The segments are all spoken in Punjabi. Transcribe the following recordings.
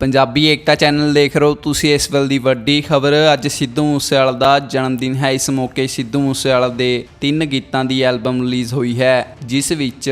ਪੰਜਾਬੀ ਏਕਤਾ ਚੈਨਲ ਦੇਖ ਰਹੇ ਹੋ ਤੁਸੀਂ ਇਸ ਵੇਲੇ ਦੀ ਵੱਡੀ ਖਬਰ। ਅੱਜ ਸਿੱਧੂ ਮੂਸੇਵਾਲਾ ਦਾ ਜਨਮ ਦਿਨ ਹੈ। ਇਸ ਮੌਕੇ ਸਿੱਧੂ ਮੂਸੇਵਾਲਾ ਦੇ ਤਿੰਨ ਗੀਤਾਂ ਦੀ ਐਲਬਮ ਰਿਲੀਜ਼ ਹੋਈ ਹੈ, ਜਿਸ ਵਿੱਚ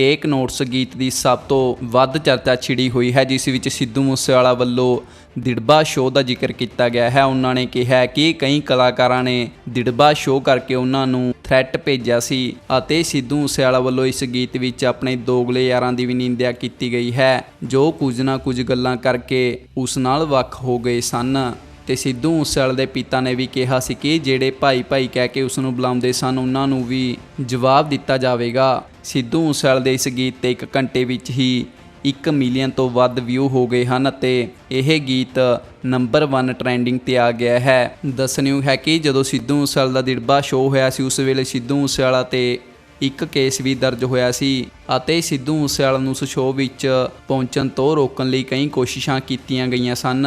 ਟੇਕ ਨੋਟਸ ਗੀਤ ਦੀ ਸਭ ਤੋਂ ਵੱਧ ਚਰਚਾ ਛਿੜੀ ਹੋਈ ਹੈ, ਜਿਸ ਵਿੱਚ ਸਿੱਧੂ ਮੂਸੇਵਾਲਾ ਵੱਲੋਂ ਦਿੜਬਾ ਸ਼ੋਅ ਦਾ ਜ਼ਿਕਰ ਕੀਤਾ ਗਿਆ ਹੈ। ਉਹਨਾਂ ਨੇ ਕਿਹਾ ਕਿ ਕਈ ਕਲਾਕਾਰਾਂ ਨੇ ਦਿੜਬਾ ਸ਼ੋਅ ਕਰਕੇ ਉਹਨਾਂ ਨੂੰ ਥ੍ਰੈਟ ਭੇਜਿਆ ਸੀ ਅਤੇ ਸਿੱਧੂ ਮੂਸੇਵਾਲਾ ਵੱਲੋਂ ਇਸ ਗੀਤ ਵਿੱਚ ਆਪਣੇ ਦੋਗਲੇ ਯਾਰਾਂ ਦੀ ਵੀ ਨਿੰਦਿਆ ਕੀਤੀ ਗਈ ਹੈ, ਜੋ ਕੁਝ ਨਾ ਕੁਝ ਗੱਲਾਂ ਕਰਕੇ ਉਸ ਨਾਲ ਵੱਖ ਹੋ ਗਏ ਸਨ। ਤੇ ਸਿੱਧੂ ਮੂਸੇਵਾਲੇ ਦੇ ਪਿਤਾ ਨੇ ਵੀ ਕਿਹਾ ਸੀ ਕਿ ਜਿਹੜੇ ਭਾਈ ਭਾਈ ਕਹਿ ਕੇ ਉਸ ਨੂੰ ਬੁਲਾਉਂਦੇ ਸਨ, ਉਹਨਾਂ ਨੂੰ ਵੀ ਜਵਾਬ ਦਿੱਤਾ ਜਾਵੇਗਾ। ਸਿੱਧੂ ਮੂਸੇਵਾਲੇ ਦੇ ਇਸ ਗੀਤ ਤੇ 1 ਘੰਟੇ ਵਿੱਚ ਹੀ 1 ਮਿਲੀਅਨ ਤੋਂ ਵੱਧ ਵਿਊ ਹੋ ਗਏ ਹਨ ਅਤੇ ਇਹ ਗੀਤ ਨੰਬਰ 1 ਟ੍ਰੈਂਡਿੰਗ ਤੇ ਆ ਗਿਆ ਹੈ। ਦੱਸਣਯੋਗ ਹੈ ਕਿ ਜਦੋਂ ਸਿੱਧੂ ਮੂਸੇਵਾਲਾ ਦਾ ਦਿੜਬਾ ਸ਼ੋਅ ਹੋਇਆ ਸੀ, ਉਸ ਵੇਲੇ ਸਿੱਧੂ ਮੂਸੇਵਾਲਾ ਤੇ ਇੱਕ ਕੇਸ ਵੀ ਦਰਜ ਹੋਇਆ ਸੀ ਅਤੇ ਸਿੱਧੂ ਮੂਸੇਵਾਲਾ ਨੂੰ ਉਸ ਸ਼ੋਅ ਵਿੱਚ ਪਹੁੰਚਣ ਤੋਂ ਰੋਕਣ ਲਈ ਕਈ ਕੋਸ਼ਿਸ਼ਾਂ ਕੀਤੀਆਂ ਗਈਆਂ ਸਨ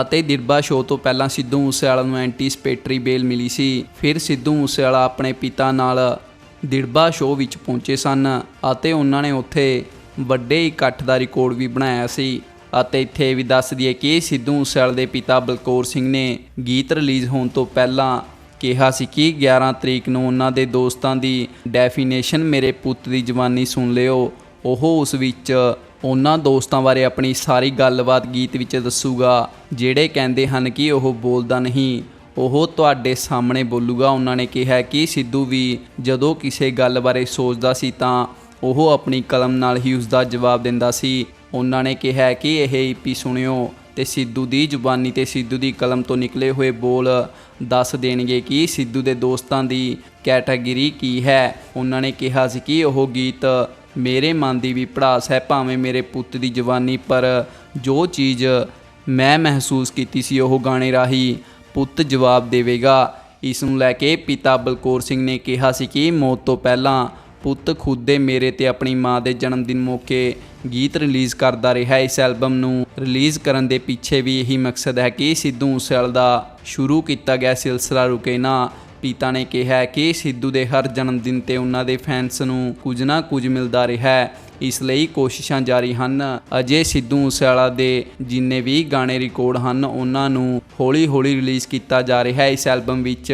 ਅਤੇ ਦਿੜਬਾ ਸ਼ੋਅ ਤੋਂ ਪਹਿਲਾਂ ਸਿੱਧੂ ਮੂਸੇਵਾਲਾ ਨੂੰ ਐਂਟੀਸਪੇਟਰੀ ਬੇਲ ਮਿਲੀ ਸੀ। ਫਿਰ ਸਿੱਧੂ ਮੂਸੇਵਾਲਾ ਆਪਣੇ ਪਿਤਾ ਨਾਲ ਦਿੜਬਾ ਸ਼ੋਅ ਵਿੱਚ ਪਹੁੰਚੇ ਸਨ ਅਤੇ ਉਹਨਾਂ ਨੇ ਉੱਥੇ ਵੱਡੇ ਇਕੱਠ ਦਾ ਰਿਕਾਰਡ ਵੀ ਬਣਾਇਆ ਸੀ ਅਤੇ ਇੱਥੇ ਵੀ ਦੱਸ ਦਈਏ ਕਿ ਸਿੱਧੂ ਮੂਸੇਵਾਲੇ ਦੇ ਪਿਤਾ ਬਲਕੌਰ ਸਿੰਘ ਨੇ ਗੀਤ ਰਿਲੀਜ਼ ਹੋਣ ਤੋਂ ਪਹਿਲਾਂ ਕਿਹਾ ਸੀ ਕਿ 11 ਤਰੀਕ ਨੂੰ ਉਹਨਾਂ ਦੇ ਦੋਸਤਾਂ ਦੀ ਡੈਫੀਨੇਸ਼ਨ ਮੇਰੇ ਪੁੱਤ ਦੀ ਜਵਾਨੀ ਸੁਣ ਲਿਓ। ਉਹ ਉਸ ਵਿੱਚ ਉਹਨਾਂ ਦੋਸਤਾਂ ਬਾਰੇ ਆਪਣੀ ਸਾਰੀ ਗੱਲਬਾਤ ਗੀਤ ਵਿੱਚ ਦੱਸੂਗਾ, ਜਿਹੜੇ ਕਹਿੰਦੇ ਹਨ ਕਿ ਉਹ ਬੋਲਦਾ ਨਹੀਂ। ਉਹ ਤੁਹਾਡੇ ਸਾਹਮਣੇ ਬੋਲੂਗਾ। ਉਹਨਾਂ ਨੇ ਕਿਹਾ ਕਿ ਸਿੱਧੂ ਵੀ ਜਦੋਂ ਕਿਸੇ ਗੱਲ ਬਾਰੇ ਸੋਚਦਾ ਸੀ ਤਾਂ ਉਹ ਆਪਣੀ ਕਲਮ ਨਾਲ ਹੀ ਉਸ ਦਾ ਜਵਾਬ ਦਿੰਦਾ ਸੀ। ਉਹਨਾਂ ਨੇ ਕਿਹਾ ਕਿ ਇਹ ਈਪੀ ਸੁਣਿਓ ਤੇ ਸਿੱਧੂ ਦੀ ਜ਼ੁਬਾਨੀ ਤੇ ਸਿੱਧੂ ਦੀ ਕਲਮ ਤੋਂ ਨਿਕਲੇ ਹੋਏ ਬੋਲ ਦੱਸ ਦੇਣਗੇ ਕਿ ਸਿੱਧੂ ਦੇ ਦੋਸਤਾਂ ਦੀ ਕੈਟਾਗਰੀ ਕੀ ਹੈ। ਉਹਨਾਂ ਨੇ ਕਿਹਾ ਸੀ ਕਿ ਉਹ ਗੀਤ ਮੇਰੇ ਮਨ ਦੀ ਵੀ ਪੜਾਸ ਹੈ, ਭਾਵੇਂ ਮੇਰੇ ਪੁੱਤ ਦੀ ਜਵਾਨੀ ਪਰ ਜੋ ਚੀਜ਼ ਮੈਂ ਮਹਿਸੂਸ ਕੀਤੀ ਸੀ ਉਹ ਗਾਣੇ ਰਾਹੀਂ ਪੁੱਤ ਜਵਾਬ ਦੇਵੇਗਾ। ਇਸ ਨੂੰ ਲੈ ਕੇ ਪਿਤਾ ਬਲਕੌਰ ਸਿੰਘ ਨੇ ਕਿਹਾ ਸੀ ਕਿ ਮੌਤ ਤੋਂ ਪਹਿਲਾਂ ਪੁੱਤ ਖੁਦ ਦੇ ਮੇਰੇ ਤੇ ਆਪਣੀ ਮਾਂ ਦੇ ਜਨਮ ਦਿਨ ਮੌਕੇ ਗੀਤ ਰਿਲੀਜ਼ ਕਰਦਾ ਰਿਹਾ। ਇਸ ਐਲਬਮ ਨੂੰ ਰਿਲੀਜ਼ ਕਰਨ ਦੇ ਪਿੱਛੇ ਵੀ ਇਹੀ ਮਕਸਦ ਹੈ ਕਿ ਸਿੱਧੂ ਮੂਸੇਵਾਲੇ ਦਾ ਸ਼ੁਰੂ ਕੀਤਾ ਗਿਆ ਸਿਲਸਿਲਾ ਰੁਕੇ ਨਾ। ਪਿਤਾ ਨੇ ਕਿਹਾ ਕਿ ਸਿੱਧੂ ਦੇ ਹਰ ਜਨਮ ਦਿਨ ਤੇ ਉਹਨਾਂ ਦੇ ਫੈਨਸ ਨੂੰ ਕੁਝ ਨਾ ਕੁਝ ਮਿਲਦਾ ਰਿਹਾ। ਹੈ ਇਸ ਲਈ ਕੋਸ਼ਿਸ਼ਾਂ ਜਾਰੀ ਹਨ। ਅਜੇ ਸਿੱਧੂ ਮੂਸੇਵਾਲਾ ਦੇ ਜਿੰਨੇ ਵੀ ਗਾਣੇ ਰਿਕਾਰਡ ਹਨ, ਉਹਨਾਂ ਨੂੰ ਹੌਲੀ-ਹੌਲੀ ਰਿਲੀਜ਼ ਕੀਤਾ ਜਾ ਰਿਹਾ। ਹੈ ਇਸ ਐਲਬਮ ਵਿੱਚ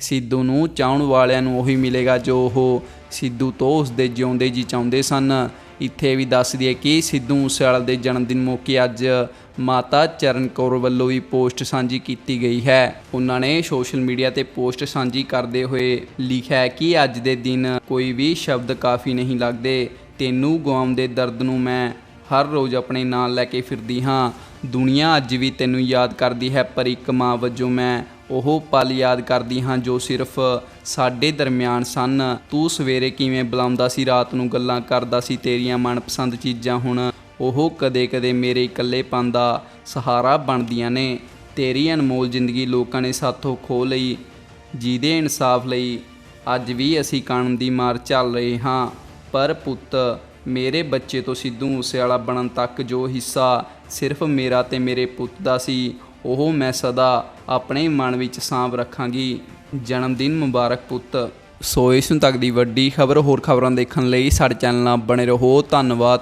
ਸਿੱਧੂ ਨੂੰ ਚਾਹਣ ਵਾਲਿਆਂ ਨੂੰ ਉਹੀ ਮਿਲੇਗਾ ਜੋ ਉਹ ਸਿੱਧੂ ਤੋਂ ਉਸ ਦੇ ਜਿਉਂਦੇ ਜੀ ਚਾਹੁੰਦੇ ਸਨ। ਇੱਥੇ ਵੀ ਦੱਸ ਦਈਏ ਕਿ ਸਿੱਧੂ ਮੂਸੇਵਾਲਾ ਦੇ ਜਨਮ ਦਿਨ ਮੌਕੇ ਅੱਜ ਮਾਤਾ ਚਰਨ ਕੌਰ ਵੱਲੋਂ ਵੀ ਪੋਸਟ ਸਾਂਝੀ ਕੀਤੀ ਗਈ ਹੈ। ਉਹਨਾਂ ਨੇ ਸੋਸ਼ਲ ਮੀਡੀਆ ਤੇ ਪੋਸਟ ਸਾਂਝੀ ਕਰਦੇ ਹੋਏ ਲਿਖਿਆ ਹੈ ਕਿ ਅੱਜ ਦੇ ਦਿਨ ਕੋਈ ਵੀ ਸ਼ਬਦ ਕਾਫੀ ਨਹੀਂ ਲੱਗਦੇ। ਤੈਨੂੰ ਗਵਾਉਣ ਦੇ ਦਰਦ ਨੂੰ ਮੈਂ ਹਰ ਰੋਜ਼ ਆਪਣੇ ਨਾਲ ਲੈ ਕੇ ਫਿਰਦੀ ਹਾਂ। ਦੁਨੀਆ ਅੱਜ ਵੀ ਤੈਨੂੰ ਯਾਦ ਕਰਦੀ ਹੈ, ਪਰ ਇੱਕ ਮਾਂ ਵਜੋਂ ਮੈਂ ਉਹ ਪਲ ਯਾਦ ਕਰਦੀ ਹਾਂ ਜੋ ਸਿਰਫ ਸਾਡੇ ਦਰਮਿਆਨ ਸਨ। ਤੂੰ ਸਵੇਰੇ ਕਿਵੇਂ ਬੁਲਾਉਂਦਾ ਸੀ, ਰਾਤ ਨੂੰ ਗੱਲਾਂ ਕਰਦਾ ਸੀ, ਤੇਰੀਆਂ ਮਨਪਸੰਦ ਚੀਜ਼ਾਂ ਹੁਣ ਉਹ ਕਦੇ-ਕਦੇ ਮੇਰੇ ਇਕੱਲੇਪਨ ਦਾ ਸਹਾਰਾ ਬਣਦੀਆਂ ਨੇ। ਤੇਰੀ ਅਨਮੋਲ ਜ਼ਿੰਦਗੀ ਲੋਕਾਂ ਨੇ ਸਾਥੋਂ ਖੋ ਲਈ, ਜਿਹਦੇ ਇਨਸਾਫ ਲਈ ਅੱਜ ਵੀ ਅਸੀਂ ਕਾਨੂੰਨ ਦੀ ਮਾਰ ਚੱਲ ਰਹੇ ਹਾਂ। ਪਰ ਪੁੱਤ, ਮੇਰੇ ਬੱਚੇ ਤੋਂ ਸਿੱਧੂ ਮੂਸੇਵਾਲਾ ਬਣਨ ਤੱਕ ਜੋ ਹਿੱਸਾ ਸਿਰਫ ਮੇਰਾ ਤੇ ਮੇਰੇ ਪੁੱਤ ਦਾ ਸੀ, ਉਹ ਮੈਂ ਸਦਾ ਆਪਣੇ ਮਨ ਵਿੱਚ ਸਾਂਭ ਰੱਖਾਂਗੀ। ਜਨਮ ਦਿਨ ਮੁਬਾਰਕ ਪੁੱਤ। ਸੋ ਇਸ ਨੂੰ ਤੱਕ ਦੀ ਵੱਡੀ ਖਬਰ ਹੋਰ ਖਬਰਾਂ ਦੇਖਣ ਲਈ ਸਾਡੇ ਚੈਨਲ ਨਾਲ ਬਣੇ ਰਹੋ। ਧੰਨਵਾਦ।